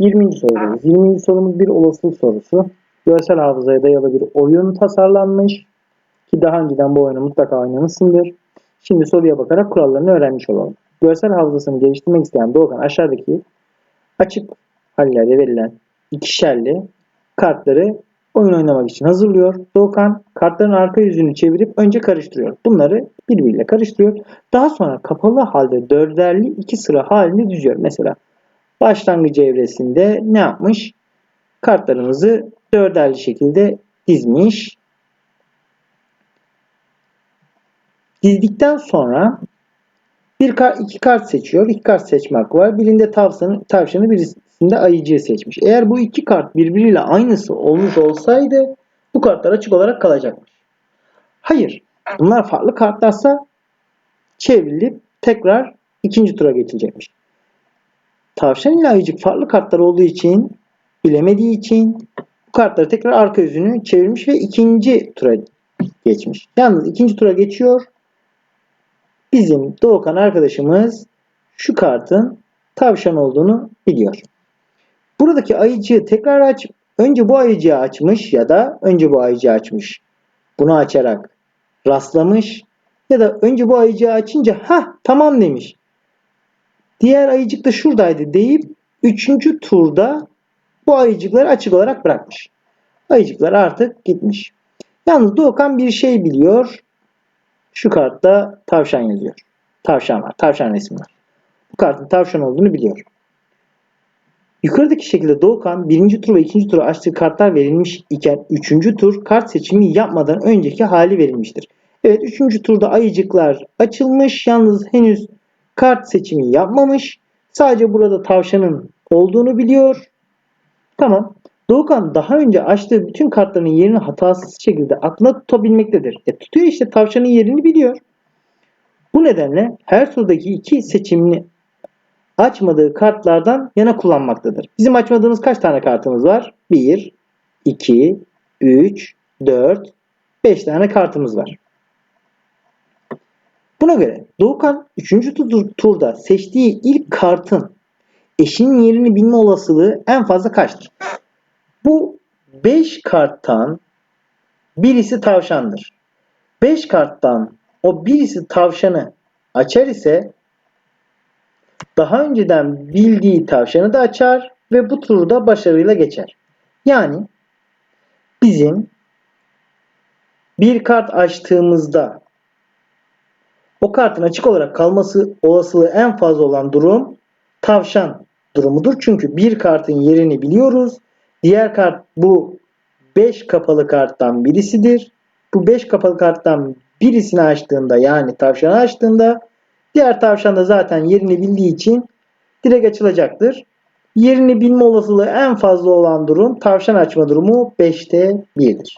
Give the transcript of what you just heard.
20. sorudayız. 20. sorumuz bir olasılık sorusu. Görsel hafızaya dayalı bir oyun tasarlanmış. Ki daha önceden bu oyunu mutlaka oynamışsındır. Şimdi soruya bakarak kurallarını öğrenmiş olalım. Görsel hafızasını geliştirmek isteyen Doğukan aşağıdaki açık hallerde verilen ikişerli kartları oyun oynamak için hazırlıyor. Doğukan kartların arka yüzünü çevirip önce karıştırıyor. Bunları birbiriyle karıştırıyor. Daha sonra kapalı halde dörderli iki sıra halinde düzüyor. Mesela başlangıç evresinde ne yapmış? Kartlarımızı dörderli şekilde dizmiş. Dizdikten sonra bir kart, iki kart seçiyor. İki kart seçme hakkı var. Birinde tavşanı, tavşanı birisinde ayıcıyı seçmiş. Eğer bu iki kart birbiriyle aynısı olmuş olsaydı bu kartlar açık olarak kalacakmış. Hayır. Bunlar farklı kartlarsa çevrilip tekrar ikinci tura geçilecekmiş. Tavşan ile farklı kartlar olduğu için bilemediği için bu kartları tekrar arka yüzünü çevirmiş ve ikinci tura geçmiş. Yalnız ikinci tura geçiyor. Bizim Doğukan arkadaşımız şu kartın tavşan olduğunu biliyor. Buradaki ayıcığı tekrar aç. Önce bu ayıcığı açmış ya da önce bu ayıcığı açmış. Bunu açarak rastlamış ya da önce bu ayıcığı açınca ha tamam demiş. Diğer ayıcık da şuradaydı deyip üçüncü turda bu ayıcıkları açık olarak bırakmış. Ayıcıklar artık gitmiş. Yalnız Doğukan bir şey biliyor. Şu kartta tavşan yazıyor. Tavşan var. Tavşan resmi var. Bu kartın tavşan olduğunu biliyor. Yukarıdaki şekilde Doğukan birinci tur ve ikinci tura açtığı kartlar verilmiş iken üçüncü tur kart seçimi yapmadan önceki hali verilmiştir. Evet üçüncü turda ayıcıklar açılmış. Yalnız henüz kart seçimi yapmamış. Sadece burada tavşanın olduğunu biliyor. Tamam. Doğukan daha önce açtığı bütün kartların yerini hatasız şekilde aklına tutabilmektedir. E tutuyor işte tavşanın yerini biliyor. Bu nedenle her turdaki iki seçimini açmadığı kartlardan yana kullanmaktadır. Bizim açmadığımız kaç tane kartımız var? 1, 2, 3, 4, 5 tane kartımız var. Buna göre Doğukan 3. turda seçtiği ilk kartın eşinin yerini bilme olasılığı en fazla kaçtır? Bu 5 karttan birisi tavşandır. 5 karttan o birisi tavşanı açar ise daha önceden bildiği tavşanı da açar ve bu turda başarıyla geçer. Yani bizim bir kart açtığımızda o kartın açık olarak kalması olasılığı en fazla olan durum tavşan durumudur. Çünkü bir kartın yerini biliyoruz. Diğer kart bu 5 kapalı karttan birisidir. Bu 5 kapalı karttan birisini açtığında yani tavşanı açtığında diğer tavşan da zaten yerini bildiği için direkt açılacaktır. Yerini bilme olasılığı en fazla olan durum tavşan açma durumu 5'te 1'dir.